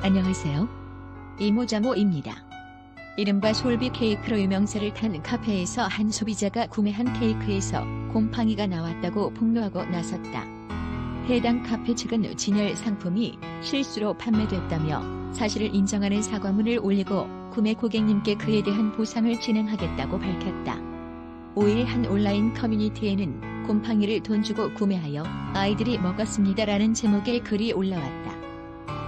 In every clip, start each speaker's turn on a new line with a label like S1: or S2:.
S1: 안녕하세요. 이모자모입니다. 이른바 솔비 케이크로 유명세를 탄 카페에서 한 소비자가 구매한 케이크에서 곰팡이가 나왔다고 폭로하고 나섰다. 해당 카페 측은 진열 상품이 실수로 판매됐다며 사실을 인정하는 사과문을 올리고 구매 고객님께 그에 대한 보상을 진행하겠다고 밝혔다. 5일 한 온라인 커뮤니티에는 곰팡이를 돈 주고 구매하여 아이들이 먹었습니다라는 제목의 글이 올라왔다.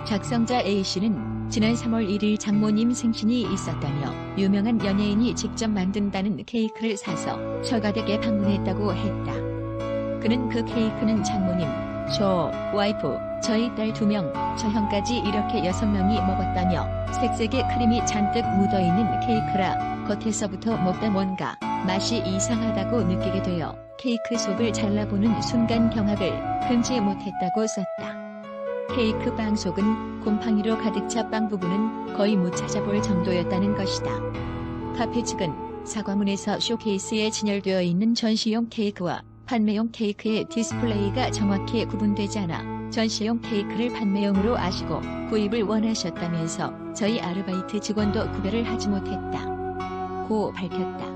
S1: 작성자 A씨는 지난 3월 1일 장모님 생신이 있었다며 유명한 연예인이 직접 만든다는 케이크를 사서 처가댁에 방문했다고 했다. 그는 그 케이크는 장모님, 저, 와이프, 저희 딸 두 명, 저 형까지 이렇게 여섯 명이 먹었다며 색색의 크림이 잔뜩 묻어있는 케이크라 겉에서부터 먹다 뭔가 맛이 이상하다고 느끼게 되어 케이크 속을 잘라보는 순간 경악을 금치 못했다고 썼다. 케이크 빵 속은 곰팡이로 가득 차 빵 부분은 거의 못 찾아볼 정도였다는 것이다. 카페 측은 사과문에서 쇼케이스에 진열되어 있는 전시용 케이크와 판매용 케이크의 디스플레이가 정확히 구분되지 않아 전시용 케이크를 판매용으로 아시고 구입을 원하셨다면서 저희 아르바이트 직원도 구별을 하지 못했다. 고 밝혔다.